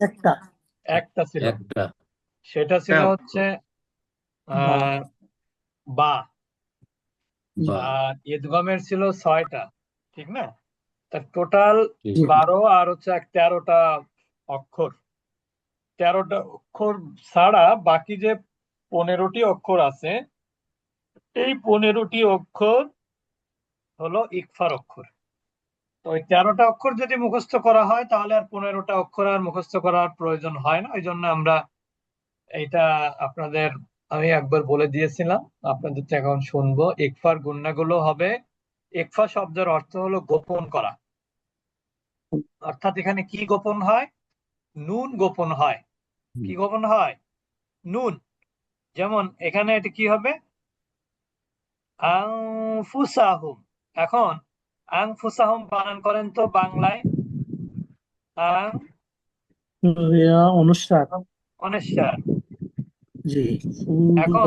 একটা। একটা ছিল। একটা। সেটা ছিল। হচ্ছে আহ বা। বা। আর ইদগমের ছিল ছয়টা ঠিক না? তার টোটাল বারো আর হচ্ছে এক তেরোটা অক্ষর। তেরোটা অক্ষর ছাড়া বাকি যে পনেরোটি অক্ষর আছে এই পনেরোটি অক্ষর হলো ইকফার অক্ষর। ওই তেরোটা অক্ষর যদি মুখস্থ করা হয় তাহলে আর পনেরোটা অক্ষর আর মুখস্থ করার প্রয়োজন হয় না। ওই জন্য আমরা এইটা আপনাদের আমি একবার বলে দিয়েছিলাম। আপনাদের তো এখন শুনব। ইকফার গুন্নাগুলো হবে ইকফা শব্দের অর্থ হলো গোপন করা। অর্থাৎ এখানে কি গোপন হয়? নুন গোপন হয়। কি গোপন হয়? নুন। যেমন এখানে এটা কি হবে? আনফুসাহুম। এখন আনফুসাহুম বানান করেন তো বাংলায়। আং ইয়া অনুসার। জি। এখন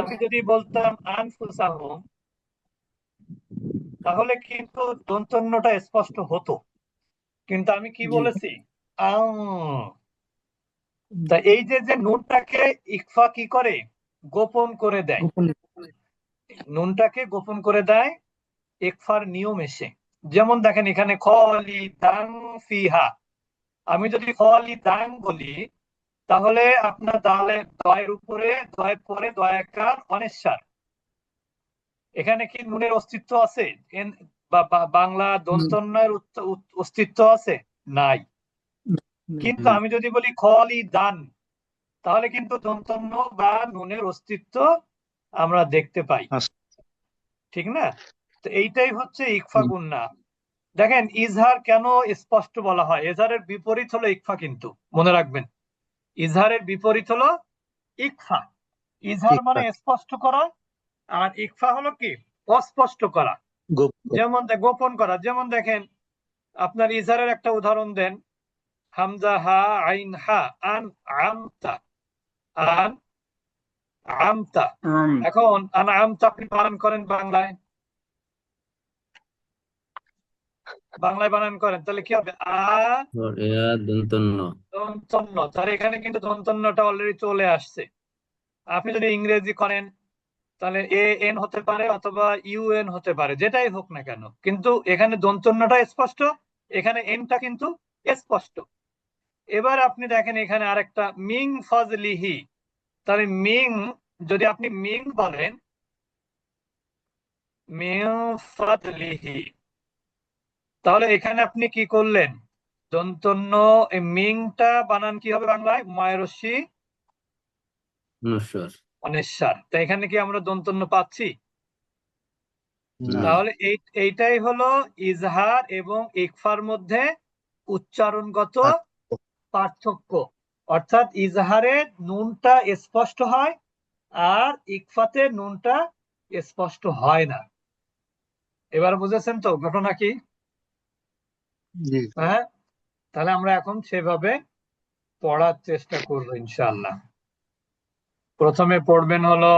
আমি যদি বলতাম আনফুসাহুম তাহলে কিন্তু দন্তন্যটা স্পষ্ট হতো কিন্তু আমি কি বলেছি আং তা এই যে যে নুনটাকে ইকফা কি করে গোপন করে দেয় নুনটাকে গোপন করে দেয় ইকফার নিয়ম এসে। যেমন দেখেন এখানে খলি দাং ফিহা। আমি যদি খলি দাং বলি তাহলে আপনার দালে দয়ের উপরে দয়ের পরে দয়াকার অনেশ্বর এখানে কি নুনের অস্তিত্ব আছে? বাংলা দন্তন্যের অস্তিত্ব আছে? নাই। কিন্তু আমি যদি বলি খলি দান তাহলে কিন্তু দন্তন্য বা নুনের অস্তিত্ব আমরা দেখতে পাই। আচ্ছা। ঠিক না? তো এইটাই হচ্ছে ইকফা গুন্না। দেখেন ইজহার কেন স্পষ্ট বলা হয়? এজহারের বিপরীত হলো ইকফা কিন্তু মনে রাখবেন। ইজহারের বিপরীত হলো ইকফা। ইজহার মানে স্পষ্ট করা আর ইকফা হলো কি? অস্পষ্ট করা। যেমন গোপন করা। যেমন দেখেন আপনার ইজহারের একটা উদাহরণ দেন। হামজা হা আইন হা আন আমতা। আন আমতা। এখন আন আমতা আপনি পালন করেন বাংলায়। বাংলায় বানান করেন তাহলে কি হবে? আ দন্তন্য। দন্তন্য তাহলে এখানে কিন্তু দন্তন্যটা অলরেডি চলে আসছে। আপনি যদি ইংরেজি করেন তাহলে এ এন হতে পারে অথবা ইউ এন হতে পারে যেটাই হোক না কেন। কিন্তু এখানে দন্তন্যটা স্পষ্ট এখানে এনটা কিন্তু স্পষ্ট। এবার আপনি দেখেন এখানে আরেকটা মিং ফজলিহি তাহলে মিং যদি আপনি মিং বলেন মিং ফজলিহি তাহলে এখানে আপনি কি করলেন? দন্তন্য মিংটা বানান কি হবে বাংলায়? ময়রসি নশ্বর অনেশ্বর তা এখানে কি আমরা দন্তন্য পাচ্ছি? তাহলে এই এইটাই হলো ইজহার এবং ইকফার মধ্যে উচ্চারণগত পার্থক্য। অর্থাৎ ইজহারে নুনটা স্পষ্ট হয় আর ইকফাতে নুনটা স্পষ্ট হয় না। এবার বুঝেছেন তো ঘটনা কি? হ্যাঁ তাহলে আমরা এখন সেভাবে পড়ার চেষ্টা করবো ইনশাআল্লাহ প্রথমে পড়বেন হলো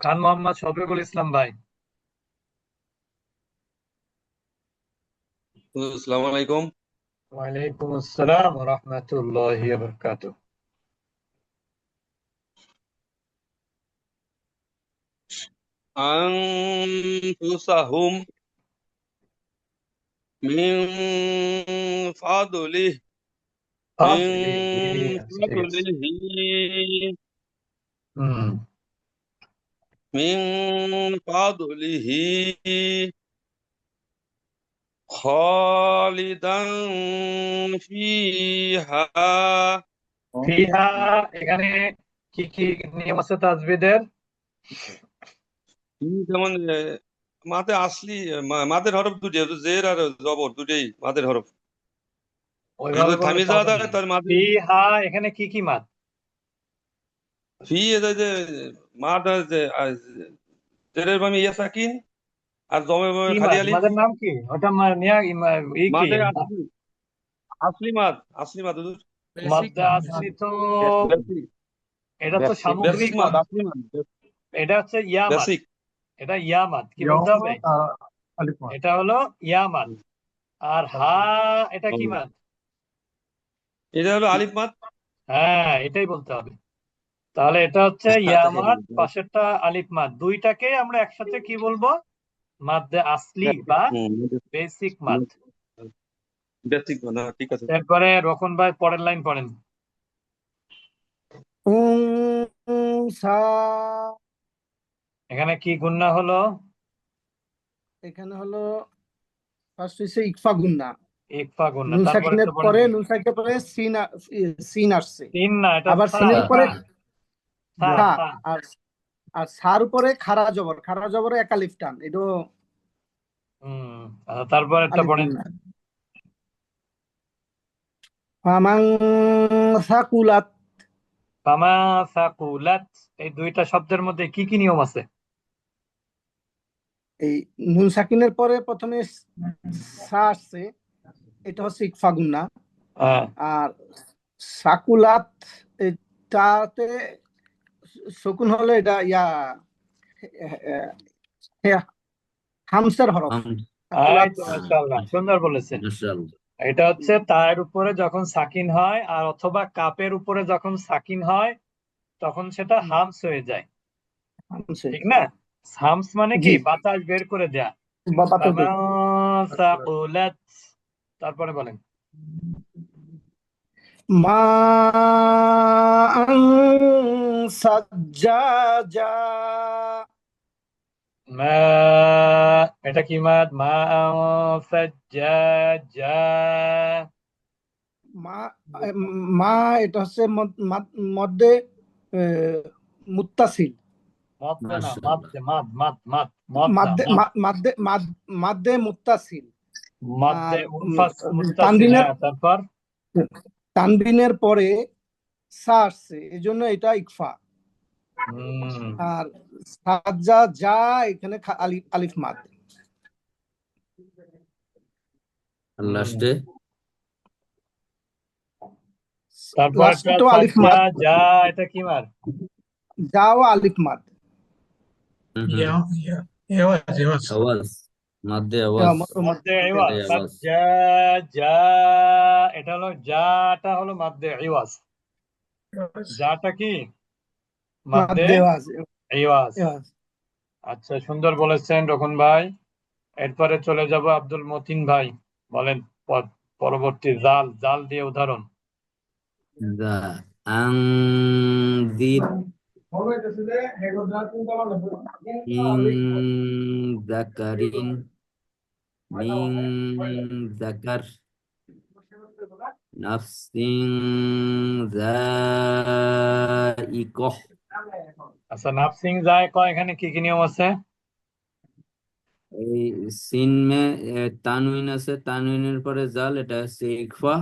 খান মোহাম্মদ শফিকুল ইসলাম ভাই আসসালামু আলাইকুম ওয়ালাইকুম আসসালাম রহমতুল্লাহ বরকাত أنفسهم من فضله من فضله হম من فضله خالدا فيها ফিহা এখানে কি কি নিয়ম আছে তাজবিদের যেমন আহ, মাতে আসলি মাদের হরফ দুটি জের আর জবর দুটেই মাদের হরফ। যাওয়া। তার এখানে কি কি মাদ ফি এটা যে জেরের বামে ইয়া সাকিন আর জমে বামে খালি আলি মাদের নাম কি? ওটা মা- নিয়া ই কি? আসলি। আসলি মাদ আসলি মাদ আসলি তো এটা তো সামগ্রিক মাদ আসলি মাদ এটা হচ্ছে ইয়া মাদ এটা ইয়া মাদ কি বলতে হবে? এটা হলো ইয়া মাদ আর হা এটা কি মাদ এটা হলো আলিফ মাদ হ্যাঁ এটাই বলতে হবে। তাহলে এটা হচ্ছে আচ্ছা, ইয়া ঠিক মাদ আছে। পাশেরটা আলিফ মাদ দুইটাকে আমরা একসাথে কি বলব? মাদ্দে আসলি বা বেসিক মাদ বেসিক না ঠিক আছে। এরপরে রোকন ভাই পরের লাইন পড়েন। উনসা এখানে কি গুন্না হলো? এখানে হলো ফার্স্ট হচ্ছে ইকফা গুন্না। ইকফা গুন্না নুন পরে নুন পরে সিন সিন আসছে। তিন না এটা আবার সিনের পরে খা আর আর সার উপরে খাড়া জবর খাড়া জবরে একালিফ টান এটা হুম আচ্ছা, তারপর একটা পড়েন ফামান সাকুলাত। ফামা সাকুলাত এই দুইটা শব্দের মধ্যে কি কি নিয়ম আছে? এই নুন সাকিনের পরে প্রথমে সা আসছে এটা হচ্ছে ইকফা গুন্না হ্যাঁ। আর সাকুলাত এটাতে শকুন হলে এটা ইয়া হামসের হরফ। মাশাআল্লাহ সুন্দর বলেছেন। এটা হচ্ছে তার উপরে যখন সাকিন হয় আর অথবা কাপের উপরে যখন সাকিন হয় তখন সেটা হামস হয়ে যায়। হামসে ঠিক না? হামস মানে কি? বাতাস বের করে দেয়া। তারপরে বলেন। মা সাজ্জাজা মা এটা কি মাদ মা সাজ্জাজা মা মা এটা হচ্ছে মধ্যে আহ, মুত্তাসিল। মাদ্দে মুত্তাসিল। তানবিনের তারপর? তানবিনের পরে সা আসছে এই জন্য এটা ইকফা। আর সাজ্জা যা এখানে আলিফ আলিফ মাদ তারপর লাস্টে একটা তো আলিফ মাদ যা এটা কি মার? যাও আলিফ মাদ আওয়াজ ইওয়াজ। যা এটা হলো যাটা হলো মাদ্দে ইওয়াজ যাটা কি? ইওয়াজ ওয়াজ। আচ্ছা সুন্দর বলেছেন রকন ভাই। এরপরে চলে যাব আব্দুল মতিন ভাই। বলেন পরবর্তী জাল জাল দিয়ে উদাহরণ। দা ইন যাকারিন মিন যাকার আচ্ছা নাফসিং যায় কয় এখানে কি কি নিয়ম আছে? এই সিন মে তানউইন আছে তানউইনের পরে জাল এটা হচ্ছে ইকফা।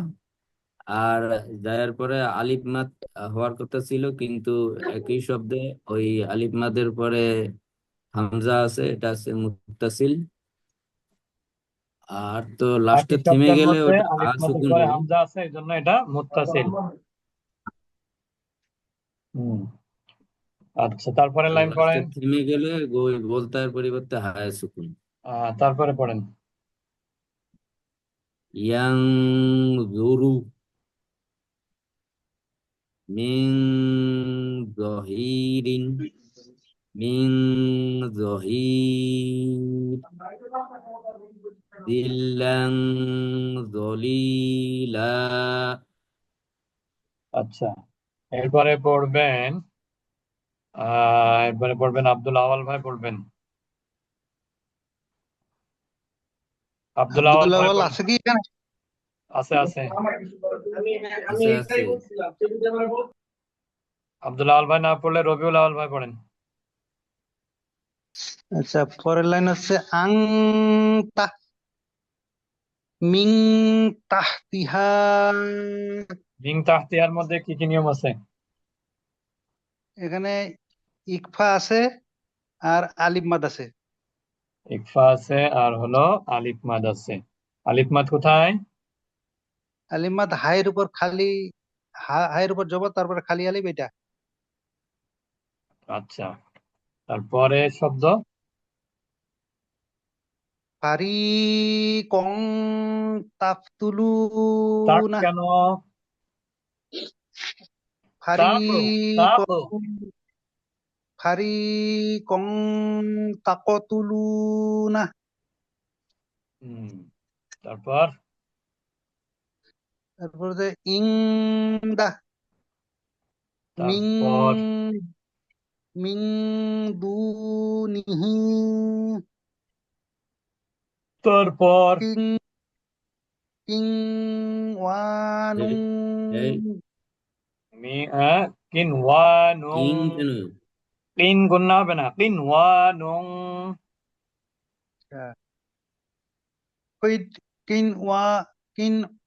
আর জায়ের পরে আলিফ মাদ হওয়ার কথা ছিল কিন্তু একই শব্দে ওই আলিফ মাদের পরে হামজা আছে এটা আছে মুত্তাসিল আর তো লাস্টে থেমে গেলে ওটা সুকুন হবে হামজা আছে এই জন্য এটা মুত্তাসিল হুম। আচ্ছা তারপরে লাইন পড়েন। থেমে গেলে বলতার পরিবর্তে হায় সুকুন। তারপরে পড়েন। ইয়ানজুরু মিন জহিরিন মিন জহির দিল্লান জলিলা আচ্ছা এরপরে পড়বেন আহ এরপরে পড়বেন আব্দুল আওয়াল ভাই পড়বেন। আব্দুল আওয়াল। আছে কি এখানে? আছে আছে। আব্দুল আওয়াল ভাই না পড়লে রবিউল আওয়াল ভাই পড়েন। আচ্ছা পরের লাইন হচ্ছে আং তাহ মিং তাহতিহা। মিং তাহতিহার মধ্যে কি কি নিয়ম আছে? এখানে ইকফা আছে আর আলিফ মাদ আছে। ইকফা আছে আর হলো আলিফ মাদ আছে। আলিফ মাদ কোথায়? আলিফ মাদ হায়ের উপর খালি হায়ের উপর জবর তারপরে খালি আলিফ এটা। আচ্ছা তারপরে শব্দ? ফারিকং তাফতুলুনা কেন? তাপড়ো ফারিকং তাকতুলুনা হুম তারপর? তারপর যে ইংদা মিং তারপর মিং দুনিহি তারপর? কিং কিং ওয়ানুং মি আহ, কিনওয়ানুং। কিং কেন। কিন গুন্না হবে না কিনওয়ানুং। কিদ কিন ওয়া কিন কিন ওয়া কিন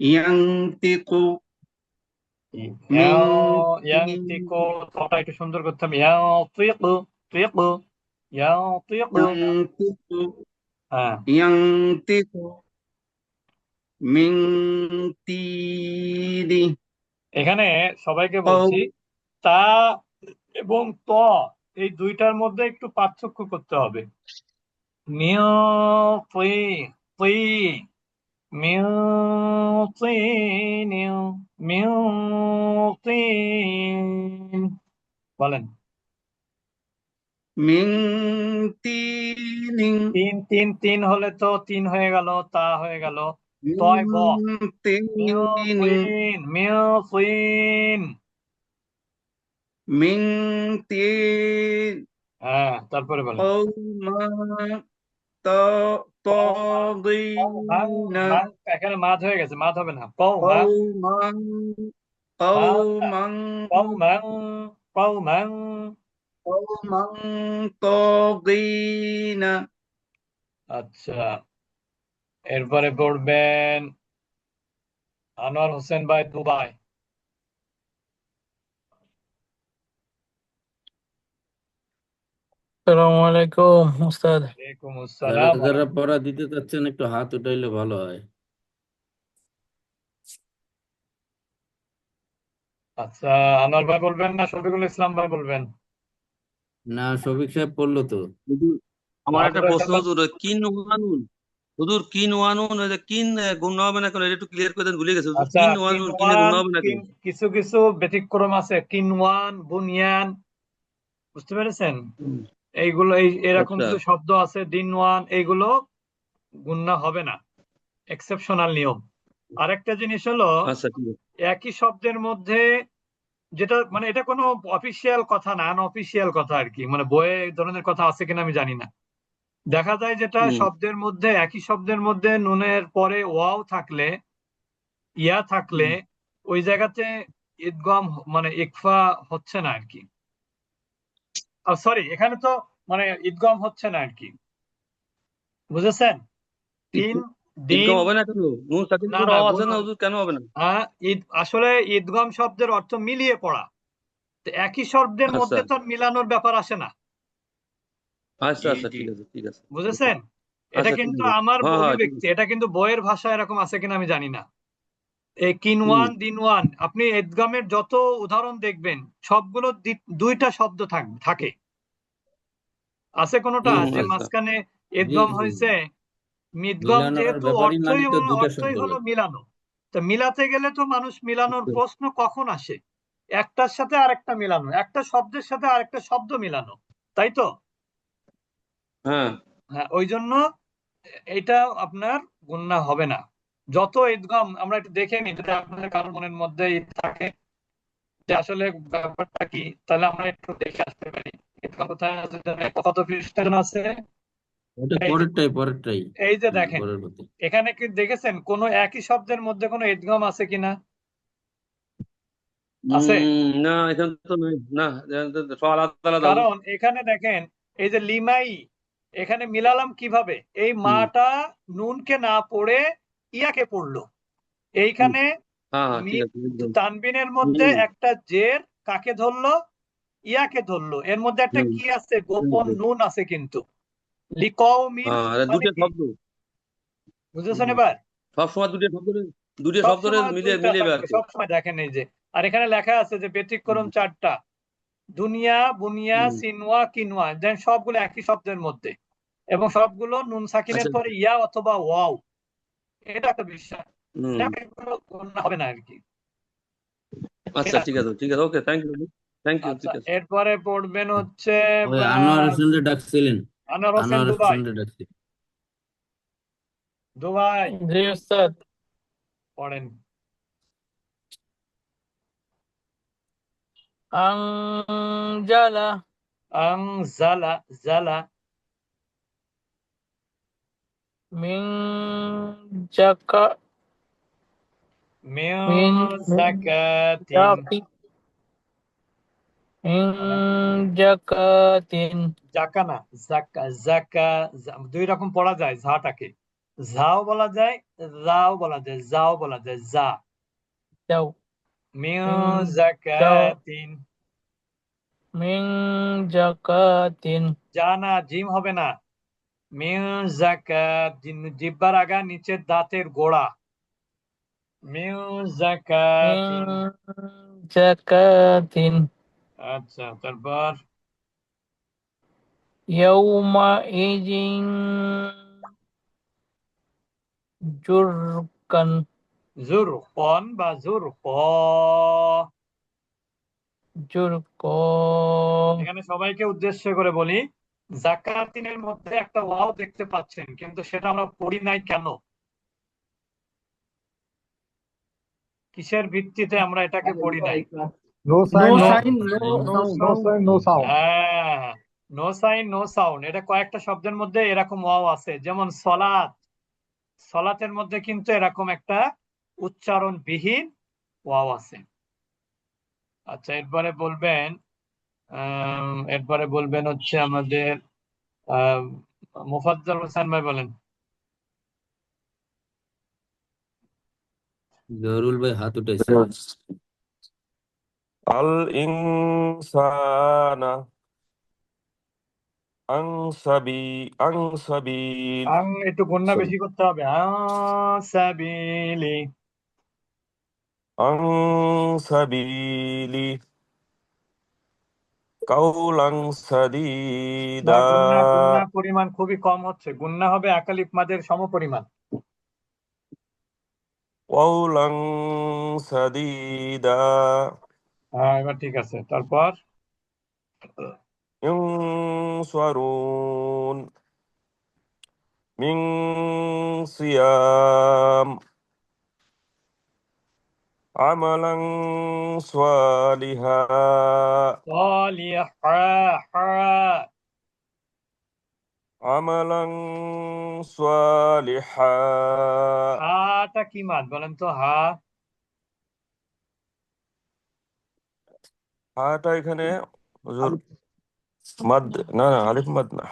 ইয়ান্তিকু মিন ইয়ান্তিকু তোটা একটু সুন্দর করতে হবে। ইয়ান্তিকু তিকু ইয়ান্তিকু ইয়ান্তিকু হ্যাঁ। ইয়ান্তিকু তিনি এখানে সবাইকে বলছি তা এবং ত এই দুইটার মধ্যে একটু পার্থক্য করতে হবে। তি মিউ তিনিউ মিউ তিন বলেন। মিন তিনিন তিন। তিন তিন হলে তো তিন হয়ে গেল তা হয়ে গেল। তয় ব মিন তিন তিন। মিন তিন। হ্যাঁ তারপরে ত তাগিনা মাং এখানে মাঝ হয়ে গেছে মাঝ হবে না। কৌ মাং কওমান কওমান কৌ মাং কৌ মাং। কওমান আচ্ছা এরপরে পড়বেন আনোয়ার হোসেন ভাই দুবাই। আসসালামু আলাইকুম উস্তাদ ওয়ালাইকুম যারা আসসালাম। যারা পড়া দিতে চাচ্ছেন একটু হাত উঠাইলে ভালো হয়। আচ্ছা আনোয়ার ভাই বলবেন না শফিকুল ইসলাম ভাই বলবেন? না শফিক সাহেব পড়ল তো। হুজুর, আমার একটা প্রশ্ন হুজুর ওই কিন ওয়ানুন? হুজুর কিন ওয়ানুন ওই যে কিন আহ, গুণ হবে না কেন এটা একটু ক্লিয়ার করে দেন ভুলে গেছে হুজুর। আচ্ছা কিন ওয়ানুন কিনে গুণ কিনওয়ান হবে না কেন কিন কিছু কিছু ব্যতিক্রম আছে। কিনওয়ান বুনিয়ান বুঝতে পেরেছেন? এইগুলো এই এরকম আচ্ছা। কিছু শব্দ আছে দিন ওয়ান এইগুলো গুণনা হবে না। এক্সেপশনাল নিয়ম। আরেকটা জিনিস হলো আচ্ছা একই শব্দের মধ্যে যেটা মানে এটা কোনো অফিসিয়াল কথা না আনঅফিসিয়াল কথা আর কি। মানে বইয়ে এই ধরনের কথা আছে কিনা আমি জানি না। দেখা যায় যেটা শব্দের মধ্যে একই শব্দের মধ্যে নুনের পরে ওয়াও থাকলে ইয়া থাকলে ওই জায়গাতে ইদগম মানে ইকফা হচ্ছে না আর কি। সরি এখানে তো মানে ইদগম হচ্ছে না আর কি বুঝেছেন তিন দিন হবে না কেন নুন সাকিন না তো না রাও আছে না হুজুর? কেন হবে না? আহ, ঈদ আসলে ঈদগম শব্দের অর্থ মিলিয়ে পড়া। তো একই শব্দের আচ্ছা। মধ্যে তো আর মিলানোর ব্যাপার আসে না। আচ্ছা আচ্ছা ঠিক আছে ঠিক আছে। বুঝেছেন? এটা কিন্তু আমার হ্যাঁ হ্যাঁ আছে। এটা কিন্তু বইয়ের ভাষা এরকম আছে কিনা আমি জানি না। এই হুম। কিনওয়ান দিনওয়ান আপনি এদগামের যত উদাহরণ দেখবেন সবগুলো দুইটা শব্দ থাক থাকে। আছে কোনোটা? যে আচ্ছা। মাঝখানে এদগম হয়েছে মিদগম যেহেতু অর্থই অর্থই হলো মিলানো। তো মিলাতে গেলে তো মানুষ মিলানোর প্রশ্ন কখন আসে? একটার সাথে আরেকটা মিলানো একটা শব্দের সাথে আরেকটা শব্দ মিলানো তাই তো? হ্যাঁ। হ্যাঁ ওই জন্য এটা আপনার গুণনা হবে না। যত ঈদগম আমরা একটু দেখে নিই যদি আপনাদের কারোর মনের মধ্যে থাকে যে আসলে ব্যাপারটা কি তাহলে আমরা একটু দেখে আসতে পারি। ঈদগম কোথায় আছে কত পৃষ্ঠা আছে? এই যে দেখেন এখানে কি দেখেছেন কোন একই শব্দের মধ্যে কোনো ঈদগম আছে কিনা? আছে? না এখানে তো না কারণ এখানে দেখেন এই যে লিমাই এখানে মিলালাম কীভাবে? এই মাটা নুনকে না পড়ে ইয়াকে পড়ল। এইখানে হ্যাঁ হ্যাঁ তানবিনের মধ্যে একটা জের কাকে ধরলো? ইয়াকে ধরলো। এর মধ্যে একটা কি আছে? গোপন নুন আছে কিন্তু। লিকৌমিন হ্যাঁ মানে দুটো শব্দ। বুঝেছেন এবার? সবসময় দুটো শব্দ দুটো সব শব্দরে মিলে দুইটা মিলেবে আর থাকবে কি সব সময় দেখেন এই যে। আর এখানে লেখা আছে যে ব্যতিক্রম চারটা। দুনিয়া বুনিয়া। সিনওয়া সবগুলো একই শব্দের মধ্যে। এবং সবগুলো নুন সাকিনের আচ্ছা। পরে ইয়া অথবা ওয়াও। এটা একটা বিশ্বাস। হবে না আর কি। আচ্ছা ঠিক আছে? ঠিক আছে okay thank you thank you ঠিক আছে। এরপরে পড়বেন হচ্ছে আনোয়ার আহ, হোসেনরে ডাকছিলেন আনোয়ার হোসেন দুবাই। দুবাই। জি উস্তাদ পড়েন। আনজালা আং জালা। মিন জাকা মিন জাকাতিন জাকি জাকাতিন জাকা না জাকা জাকা দুই রকম পড়া যায় ঝাটাকে ঝাও বলা যায় জাও বলা যায় জাও বলা যায় যা যাও মিন জাকাতিন মিন জাকাতিন জানা জিম হবে না জিব্বার আগা নিচের দাঁতের গোড়া। আচ্ছা তারপর? জুরকান। জুরকন বা জুরক। জুরক। এখানে সবাইকে উদ্দেশ্য করে বলি জাকাতিনের মধ্যে একটা ওয়াও দেখতে পাচ্ছেন কিন্তু সেটা আমরা পড়ি নাই কেন? কিসের ভিত্তিতে আমরা এটাকে পড়ি নাই? No sign no sound no হ্যাঁ নো সাইন নো সাউন্ড এটা কয়েকটা শব্দের মধ্যে এরকম ওয়াও আছে যেমন সলাত সলাতের মধ্যে কিন্তু এরকম একটা উচ্চারণ বিহীন ওয়াও আছে। আচ্ছা এরপরে বলবেন এরপরে বলবেন হচ্ছে আমাদের আহ মুফাজ্জল হোসেন ভাই বলেন। জহুরুল ভাই হাত উঠাইছে। আল ইনসানা আং সাবি আং একটু গুণনা বেশি করতে হবে। আসাবিলি আং সাবিলি। কাউলাং সাদিদা। পরিমাণ খুবই কম হচ্ছে। গুণনা হবে একালিফ মাদের সমপরিমাণ। কাউলাং সাদিদা। হ্যাঁ এবার ঠিক আছে। তারপর? ইউনসারুন মিন সিয়াম। আমালাং সালিহা সালিহা হা আমালাং সালিহা হাটা কি মাদ বলেন তো হা হাটা এখানে হুজুর মাদ না না আলিফ মাদ না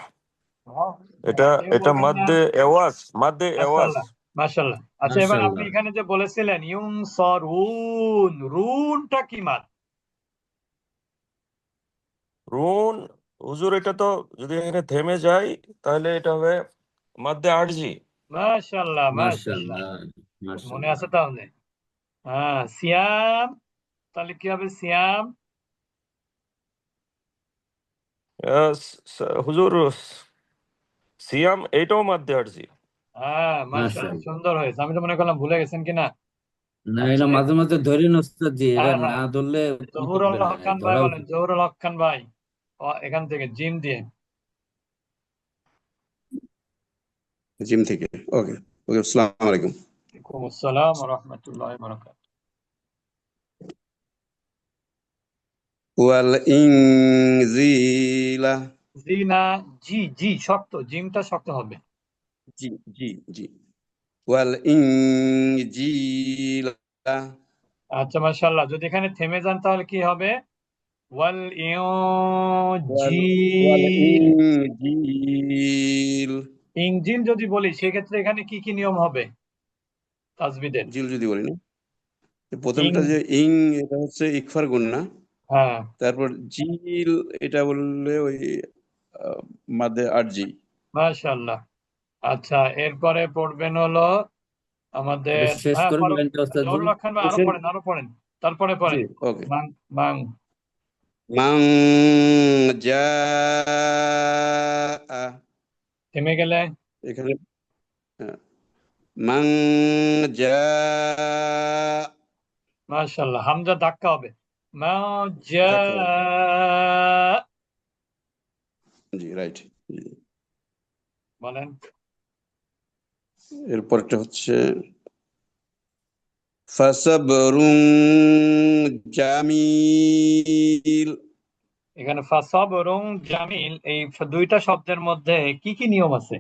এটা এটা মাদ্দে এওয়াজ মাদ্দে এওয়াজ মাশাআল্লাহ। আচ্ছা এবার আপনি এখানে যে বলেছিলেন ইউনসরুন রুনটা কি মাদ রুন হুজুর এটা তো যদি এখানে থেমে যায় তাহলে এটা হবে মাদ্দে আরজি। মাশাআল্লাহ মাশাআল্লাহ। মাশাআল্লাহ মনে আছে তাহলে? হ্যাঁ সিয়াম তাহলে কি হবে সিয়াম? হুজুর সিয়াম এইটাও মাদ্দে আরজি। হ্যাঁ মাশাআল্লাহ সুন্দর হয়েছে। আমি তো মনে করলাম ভুলে গেছেন কিনা না? আচ্ছা। মাঝে মাঝে ধরি নস্তাদ জি এটা হ্যাঁ না হ্যাঁ ধরলে জহুরুল হক খান ভাই ধরা বলেন উচিত জহুরুল হক খান ভাই। এখান থেকে জিম দিয়ে। জিম থেকে ওকে ওকে আসসালামু আলাইকুম। ওয়ালাইকুম আসসালাম ওয়া রাহমাতুল্লাহি ওয়া বারাকাতুহু ওয়াল ইনজিলা। জি না জি জি শক্ত জিমটা শক্ত হবে। জি জি। জি। ওয়াল ইনজিলা। আচ্ছা মাশাআল্লাহ। যদি এখানে থেমে যান তাহলে কি হবে? ওয়াল ওয়াল ওয়াল ইনজিল। যদি বলি সেক্ষেত্রে এখানে কি কি নিয়ম হবে? তাজবিদের। জিল যদি বলি না। প্রথমটা যে ইং এটা হচ্ছে ইকফার গুন্না হ্যাঁ। তারপর জিল এটা বললে ওই আহ, মাদে আরজি। মাশাআল্লাহ। আচ্ছা এরপরে পড়বেন হলো আমাদের শেষ হ্যাঁ আরও পড়েন আরও পড়েন। তারপরে পড়েন। ওকে। মাং মাং। থেমে গেলে? এখানে হ্যাঁ, যা মাশাআল্লাহ হামজা ধাক্কা হবে। মা জা জি রাইট। বলেন। এরপরটা হচ্ছে ফাসাবরুং জামিল। এখানে ফাসাব এবং জামিল এই দুইটা শব্দের মধ্যে কি কি নিয়ম আছে?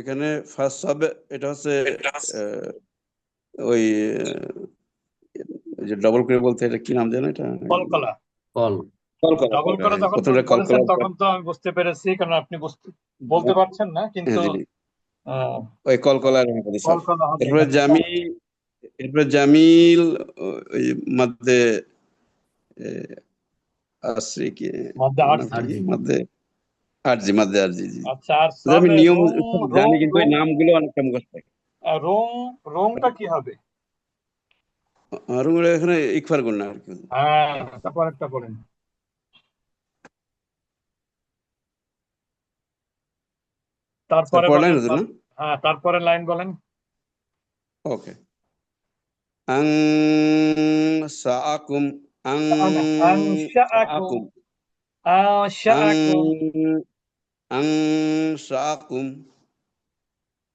এখানে ফার্স্ট সাবে এটা হচ্ছে আহ, ওই যে ডবল করে বলতে এটা কি নাম জানো এটা? কলকলা। কল। কলকলা। ডবল করে যখন কলকলা তখন তো আমি বুঝতে পেরেছি কারণ আপনি বুঝতে বলতে পারছেন না কিন্তু হ্যাঁ ওই কলকলার এরপরে এখানে জামি এরপরে জামিল ওই মধ্যে আসছে কি? মধ্যে আরজি মধ্যে আরজি জি আচ্ছা আমি নিয়ম রোং রোং জানি কিন্তু ওই নামগুলো অনেকটা মুখস্থ থাকে। রোং রোংটা কি হবে? আর এখানে ইকফার গুন্না আর কি। হ্যাঁ তারপর একটা বলেন। তারপরে লাইন বলেন হতো না হ্যাঁ তারপরে লাইন বলেন। ওকে। আং সাআকুম আং সাআকুম। আং সাআকুম।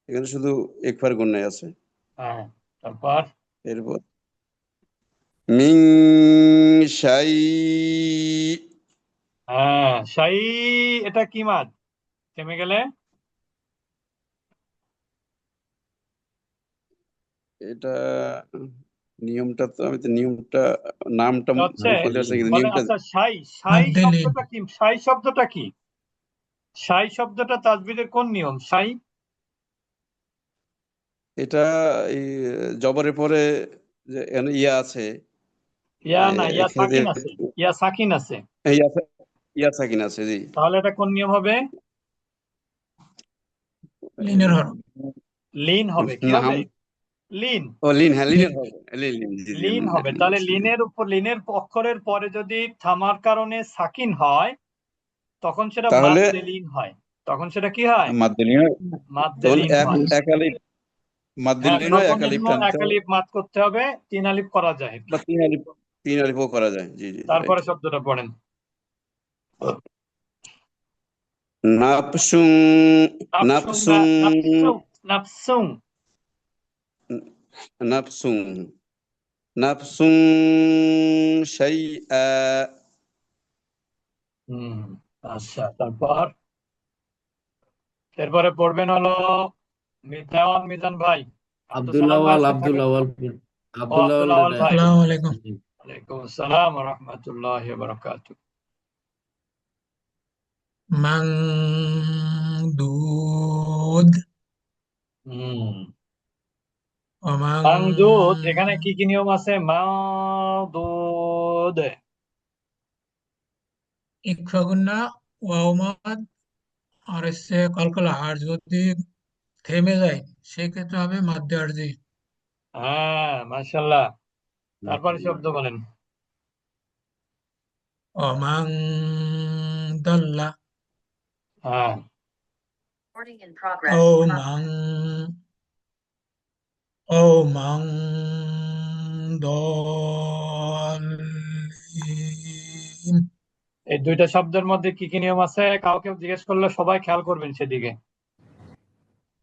এখানে শুধু ইকফার গুন্নাই আছে। হ্যাঁ তারপর? এরপর? মিং শাই। হ্যাঁ শাই এটা কি মাদ থেমে গেলে? এটা নিয়মটা তো আমি তো নিয়মটা নামটা মুখে আছে কিন্তু বলেন নিয়মটা আচ্ছা শাই শাই শব্দটা কি? শাই শব্দটা কি? শাই শব্দটা তাজবিদের কোন নিয়ম? শাই এটা এই জবরের পরে যে ইয়া আছে। ইয়া না ইয়া সাকিন আছে ইয়া সাকিন আছে। ইয়া ইয়া সাকিন আছে জি। তাহলে এটা কোন নিয়ম হবে? লিনের হরফ। লিন হবে কি না হবে? লিন ও লিন হ্যাঁ হবে। লিন লিন লিন হবে। তাহলে লিনের উপর লিনের অক্ষরের পরে যদি থামার কারণে সাকিন হয় তখন সেটা তাহলে লিন হয়। তখন সেটা কি হয়? মাদ্দলিন হয়। হয়। একালিপ হ্যাঁ মাদ্দলিন হয় একালিপ সর্বনিম্ন টানতে এক হবে। আলিফ মাদ করতে হবে তিন আলিফ করা যায় বা তিন আলিপ তিন আলিপও করা যায়। জি জি তারপরে শব্দটা পড়েন। নাপসুং নাফসুং নাপসুং নাফসুং নাফসুং শাইআ। হুম আচ্ছা তারপর? এরপরে পড়বেন হলো মিজান মিজান ভাই। আব্দুল আব্দুল সালাম ভাই আওয়াল আছে আব্দুল আওয়াল আব্দুল আব্দুল আওয়াল আওয়াল ভাই। আসসালামু আলাইকুম। ওয়ালাইকুম আসসালাম ওয়া রাহমাতুল্লাহি ওয়া বারাকাতুহু মাংদুদ। হুম। মামদুদ এখানে কি কি নিয়ম আছে? মামদুদ ইকফাগুন্না ওয়াউমাদ আর কলকলা আর যদি থেমে যায় সেক্ষেত্রে হবে মাদ্দে আরজি। হ্যাঁ মাশাআল্লাহ। তারপরে শব্দ বলেন। অমাং দাল্লা হ্যাঁ। Recording in progress. ও মাং দলিন এই দুইটা শব্দের মধ্যে কি কি নিয়ম আছে? কাউকে জিজ্ঞেস করলে সবাই খেয়াল করবেন সেদিকে।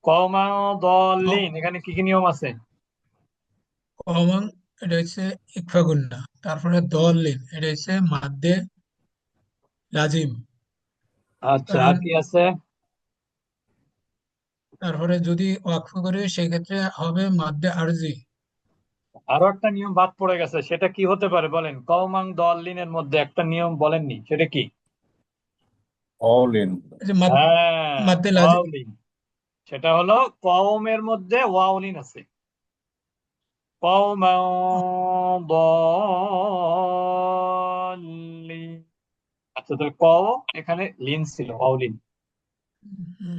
কওমা দলিন এখানে কি কি নিয়ম আছে? অমাং এটা হচ্ছে ইকফাগুন্না তারপরে দলিন এটা হচ্ছে মাদ্দে লাজিম। আচ্ছা আর কি আছে? তারপরে যদি ওয়াকফ করে সেক্ষেত্রে হবে মাদ্দে আরজি আরো একটা নিয়ম বাদ পড়ে গেছে সেটা কি হতে পারে বলেন কওমাং দলিনের মধ্যে একটা নিয়ম বলেননি সেটা কি all in এই যে মাদ- হ্যাঁ মাদ্দে লাজিম ওয়াউলিন সেটা হলো কওমের মধ্যে ওয়াউলিন আছে قوما ضالين আচ্ছা তাহলে ক এখানে লিন ছিল অলিন হুম।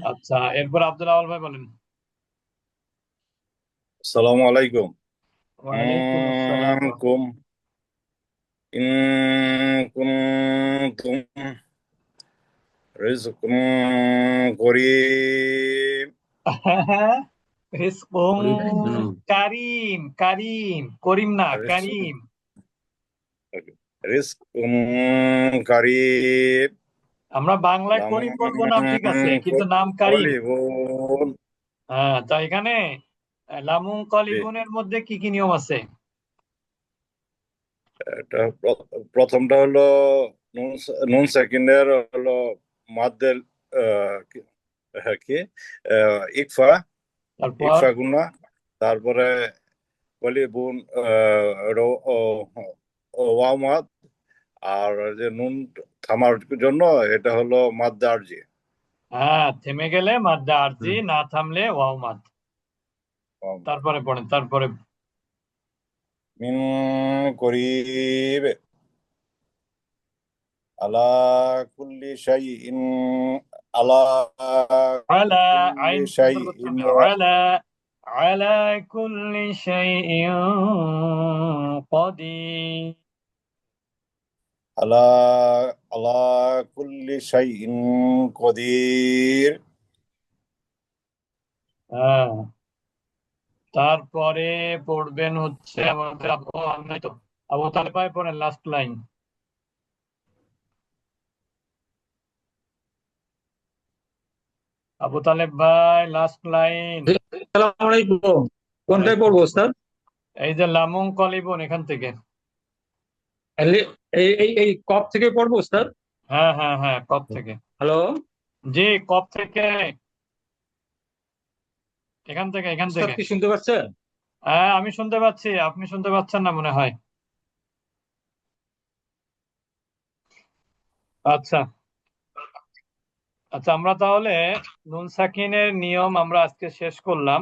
আচ্ছা এরপর আব্দুল আওয়াল ভাই বলেন। আসসালাম in kuntum rizqun qarib রিজকুম করিম। কেন কারিম। কারিম করিম না রিজকুম। কারিম। rizqun qarib আমরা বাংলায় করিম বলব নাম ঠিক আছে কিন্তু নাম কারিম। qalibun হ্যাঁ তা এখানে আহ, লামুন কলিবুনের মধ্যে কি কি নিয়ম আছে? এটা প্রথমটা হলো নুন সেকেন্ডের হলো মাদ্দের কি হ্যাঁ, ইকফা তারপর? ইকফা গুনা তারপরে কলিবুন ওয়ামাদ আর যে নুন থামার জন্য এটা হলো মাদ্দা আরজি হ্যাঁ থেমে গেলে মাদ্দা আরজি না থামলে ওয়াও মাদ। তারপরে পড়ে তারপরে মিন করিব। আলা কুল্লি শাইইন আলা আলা আইন শাইইন আলা আলা কুল্লি শাইইন কদির। আলা আলা কুল্লি শাইইন কদির। হ্যাঁ। তারপরে পড়বেন হচ্ছে আমাদের আবু নাই তো ভাই পড়েন লাস্ট লাইন আবু তালেব ভাই লাস্ট লাইন আসসালামু আলাইকুম। কোনটায় পড়ব স্যার এই যে লামুং কলিবুন এখান থেকে। এই এই এই কপ থেকে পড়ব স্যার? হ্যাঁ হ্যাঁ হ্যাঁ কপ থেকে। হ্যালো? জি কপ থেকে। এখান থেকে এখান থেকে। কি শুনতে পাচ্ছেন? হ্যাঁ আমি শুনতে পাচ্ছি। আপনি শুনতে পাচ্ছেন না মনে হয়। আচ্ছা। আচ্ছা আমরা তাহলে নুন সাকিনের নিয়ম আমরা আজকে শেষ করলাম।